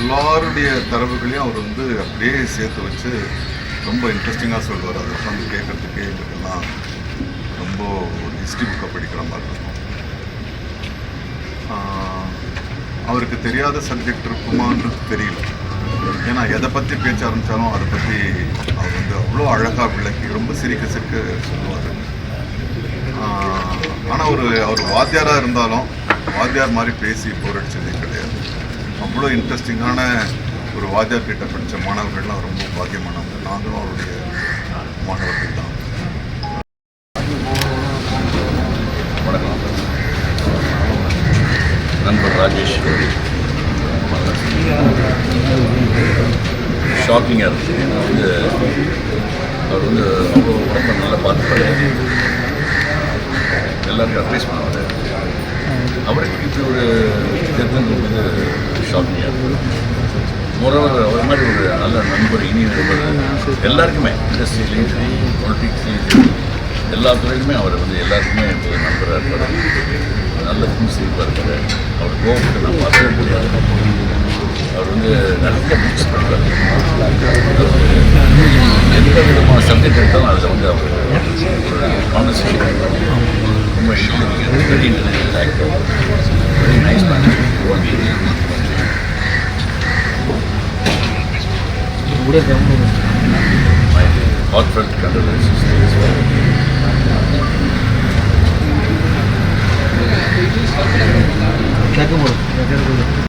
எல்லாருடைய தரவுகளையும் அவர் வந்து அப்படியே சேர்த்து வச்சு ரொம்ப இன்ட்ரெஸ்டிங்காக சொல்லுவார். அதை உட்காந்து கேட்குறதுக்கே எங்களுக்கெல்லாம் ரொம்ப ஒரு ஹிஸ்ட்ரி புக்கை படிக்கிற மாதிரி இருக்கும். அவருக்கு தெரியாத சப்ஜெக்ட் இருக்குமான்றது தெரியல. ஏன்னா எதை பற்றி பேச்ச ஆரம்பித்தாலும் அதை பற்றி அவர் வந்து அவ்வளோ அழகாக விளக்கி ரொம்ப சிரிக்க சிரிக்க சொல்லுவார். ஆனால் ஒரு அவர் வாத்தியாராக இருந்தாலும் வாத்தியார் மாதிரி பேசி போர் அவ்வளோ இன்ட்ரெஸ்டிங்கான ஒரு வாத்தியார் கிட்ட படித்த மாணவர்கள்லாம் ரொம்ப பாக்கியமானவங்க. நாங்களும் அவருடைய மாணவர்கள் தான். வணக்கம் நண்பர் ராஜேஷ். ஷாக்கிங்காக இருந்துச்சு ஏன்னா வந்து அவர் வந்து அவ்வளோ உடம்பு நல்லா பார்த்துப்பாரு. எல்லாருக்கும் அட்வைஸ் பண்ணுவார். அவருக்கு இப்படி ஒரு தெரிஞ்சது வந்து ஷாக்கிங்காக இருக்குது மொரவர் ஒரு மாதிரி ஒரு நல்ல நண்பர் இனிய நண்பர். எல்லாருக்குமே. இண்டஸ்ட்ரியிலையும் சரி பொலிட்டிக்ஸ்லையும் சரி எல்லா துறையிலுமே அவர் வந்து எல்லாருக்குமே ஒரு நண்பராக இருப்பார். நல்ல புன்சிரிப்பாக இருப்பார். அவர் கோபத்தை நான் பார்க்கவே முடியாது அவர் வந்து நிறைய புக்ஸ் பண்ணுறாரு எந்த விதமான சப்ஜெக்ட் எடுத்தாலும் அதில் வந்து அவர் ஒரு கான்வர்சேஷன் ரொம்ப very intelligent actor very nice man కూడా గమనిస్తున్నాను